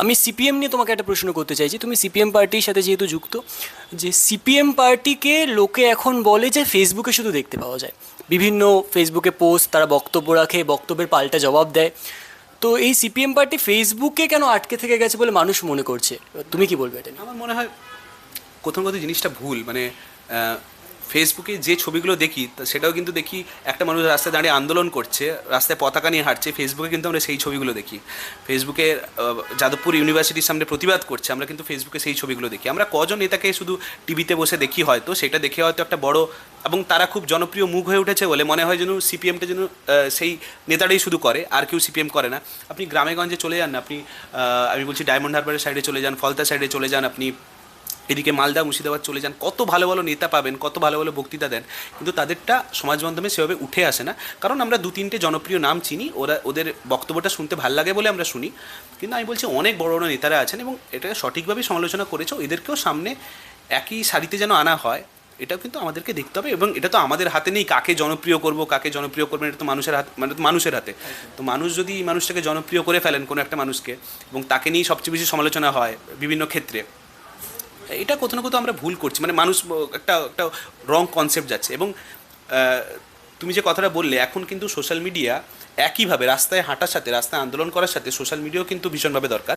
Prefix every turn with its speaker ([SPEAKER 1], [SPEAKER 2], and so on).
[SPEAKER 1] আমি সিপিএম নিয়ে তোমাকে একটা প্রশ্ন করতে চাইছি তুমি সিপিএম পার্টির সাথে যেহেতু যুক্ত, যে সিপিএম পার্টিকে লোকে এখন বলে যে ফেসবুকে শুধু দেখতে পাওয়া যায়। বিভিন্ন ফেসবুকে পোস্ট তারা বক্তব্য রাখে, বক্তব্যের পাল্টা জবাব দেয়। তো এই সিপিএম পার্টি ফেসবুকে কেন আটকে থেকে গেছে বলে মানুষ মনে করছে? তুমি কি বলবে এটা
[SPEAKER 2] আমার মনে হয় কোথাও কোথাও জিনিসটা ভুল। মানে ফেসবুকে যে ছবিগুলো দেখি সেটাও কিন্তু দেখি একটা মানুষ রাস্তায় দাঁড়িয়ে আন্দোলন করছে, রাস্তায় পতাকা নিয়ে হাঁটছে ফেসবুকে কিন্তু আমরা সেই ছবিগুলো দেখি। ফেসবুকে যাদবপুর ইউনিভার্সিটির সামনে প্রতিবাদ করছে, আমরা কিন্তু ফেসবুকে সেই ছবিগুলো দেখি। আমরা কজন নেতাকে শুধু টিভিতে বসে দেখি হয়তো, সেটা দেখে হয়তো একটা বড় এবং তারা খুব জনপ্রিয় মুখ হয়ে উঠেছে বলে মনে হয় যেন সিপিএমটা যেন সেই নেতাটাই শুধু করে, আর কেউ সিপিএম করে না। আপনি গ্রামেগঞ্জে চলে যান না, আপনি আমি বলছি ডায়মন্ড হারবারের সাইডে চলে যান ফলতা সাইডে চলে যান আপনি। এদিকে মালদা, মুর্শিদাবাদ চলে যান। কত ভালো ভালো নেতা পাবেন, কত ভালো ভালো বক্তৃতা দেন, কিন্তু তাদেরটা সমাজ মাধ্যমে সেভাবে উঠে আসে না। কারণ আমরা দু তিনটে জনপ্রিয় নাম চিনি, ওরা, ওদের বক্তব্যটা শুনতে ভালো লাগে বলে আমরা শুনি। কিন্তু আমি বলছি অনেক বড় বড় নেতারা আছেন এবং এটাকে সঠিকভাবে সমালোচনা করেছে এদেরকেও সামনে একই সারিতে যেন আনা হয়, এটাও কিন্তু আমাদেরকে দেখতে হবে এবং এটা তো আমাদের হাতে নেই, কাকে জনপ্রিয় করব, কাকে জনপ্রিয় করবেন, এটা তো মানুষের হাত মানে মানুষের হাতে। তো মানুষ যদি মানুষটাকে জনপ্রিয় করে ফেলেন কোনো একটা মানুষকে এবং তাকে নিয়েই সবচেয়ে বেশি সমালোচনা হয় বিভিন্ন ক্ষেত্রে এটা কোথাও না কোথাও আমরা ভুল করছি। মানে মানুষ একটা একটা রং কনসেপ্ট যাচ্ছে। এবং তুমি যে কথাটা বললে, এখন কিন্তু সোশ্যাল মিডিয়া একইভাবে রাস্তায় হাঁটার সাথে, রাস্তায় আন্দোলন করার সাথে সোশ্যাল মিডিয়াও কিন্তু ভীষণভাবে দরকার।